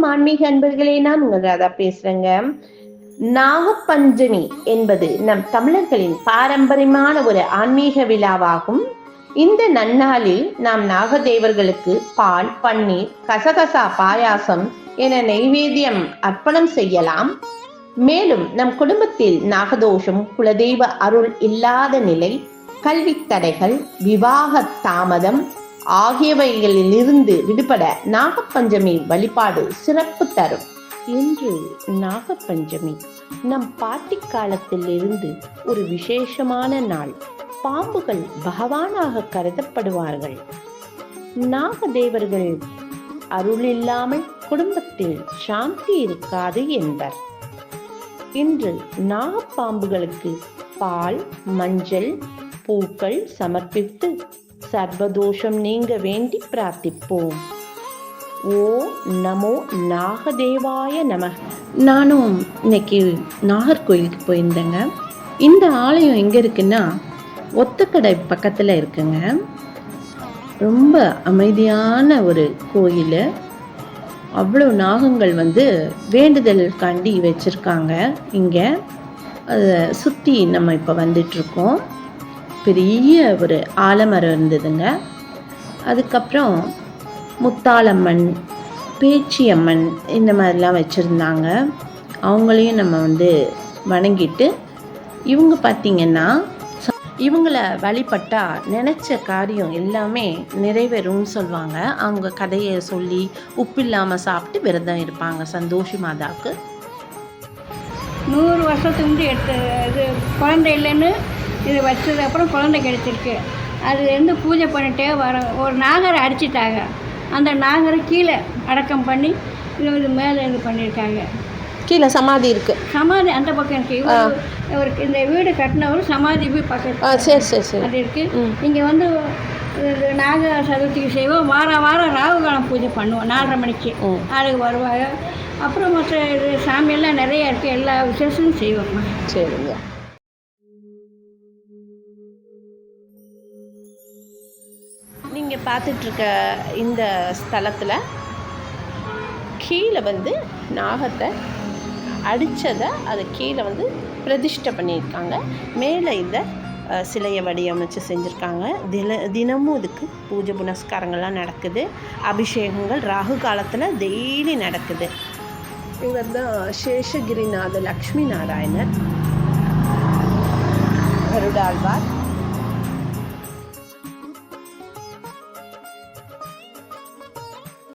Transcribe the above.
வணக்கம் ஆன்மீக அன்பர்களே நான் உங்கள் ராதா பேசுறேங்க. நாகப்பஞ்சமி என்பது நம் தமிழர்களின் பாரம்பரியமான ஒரு ஆன்மீக விழாவாகும். இந்த நன்னாளில் நாம் நாகதேவர்களுக்கு பால் பன்னீர் கசகசா பாயாசம் என நைவேத்தியம் அர்ப்பணம் செய்யலாம். மேலும் நம் குடும்பத்தில் நாகதோஷம் குலதெய்வ அருள் இல்லாத நிலை கல்வி தடைகள் விவாக தாமதம் ஆகியவைகளிலிருந்து விடுபட நாகப்பஞ்சமி வழிபாடு சிறப்பு தரும். இன்று நாகப்பஞ்சமி. நம் பாட்டி காலத்தில் இருந்து ஒரு விசேஷமான நாள். பாம்புகள் பகவானாக கருதப்படுவார்கள். நாகதேவர்கள் அருள் இல்லாமல் குடும்பத்தில் சாந்தி இருக்காது என்பர். இன்று நாகப்பாம்புகளுக்கு பால் மஞ்சள் பூக்கள் சமர்ப்பித்து சர்வதோஷம் நீங்க வேண்டி பிரார்த்திப்போம். ஓ நமோ நாகதேவாய நம. நானும் இன்னைக்கு நாகர்கோயிலுக்கு போயிருந்தேங்க. இந்த ஆலயம் எங்கே இருக்குன்னா ஒத்தக்கடை பக்கத்தில் இருக்குங்க. ரொம்ப அமைதியான ஒரு கோயில். அவ்வளோ நாகங்கள் வந்து வேண்டுதலுக்காண்டி வச்சுருக்காங்க இங்கே. அதை சுற்றி நம்ம இப்போ வந்துட்ருக்கோம். பெரிய ஒரு ஆலமரம் இருந்ததுங்க. அதுக்கப்புறம் முத்தாளம்மன் பேச்சியம்மன் இந்த மாதிரிலாம் வச்சுருந்தாங்க. அவங்களையும் நம்ம வந்து வணங்கிட்டு இவங்க பார்த்திங்கன்னா இவங்கள வழிபட்டா நினச்ச காரியம் எல்லாமே நிறைவேறும்னு சொல்லுவாங்க. அவங்க கதையை சொல்லி உப்பு இல்லாமல் சாப்பிட்டு விரதம் இருப்பாங்க சந்தோஷி மாதாவுக்கு. நூறு வருஷத்துக்கு முந்தி எடுத்து இது குழந்தை இல்லைன்னு இது வச்சது அப்புறம் குழந்தை கிடைச்சிருக்கு. அதுலேருந்து பூஜை பண்ணிட்டே வர ஒரு நாகரை அடிச்சிட்டாங்க. அந்த நாகரை கீழே அடக்கம் பண்ணி இது மேலே இது பண்ணியிருக்காங்க. கீழே சமாதி இருக்கு. சமாதி அந்த பக்கம் இருக்கு. இவர் இவருக்கு இந்த வீடு கட்டினவர் சமாதி போய் பக்கத்து சரி சரி சரி. அது இருக்கு. இங்கே வந்து நாக சதுர்த்திக்கு செய்வோம். வாரம் வாரம் ராகுகாலம் பூஜை பண்ணுவோம் நாலரை மணிக்கு. ஆளுக்கு வருவாங்க. அப்புறம் மற்ற இது சாமியெல்லாம் நிறைய இருக்குது எல்லா விசேஷமும் செய்வோம்மா சரிங்க. நீங்கள் பார்த்துட்ருக்க இந்த ஸ்தலத்தில் கீழே வந்து நாகத்தை அடித்ததை அதை கீழே வந்து பிரதிஷ்டை பண்ணியிருக்காங்க. மேலே இந்த சிலையை வடிவமைச்சு செஞ்சுருக்காங்க. தின தினமும் இதுக்கு பூஜை புனஸ்காரங்கள்லாம் நடக்குது. அபிஷேகங்கள் ராகு காலத்தில் டெய்லி நடக்குது. இவர் தான் சேஷகிரிநாத லக்ஷ்மி நாராயணர். கருடாழ்வார்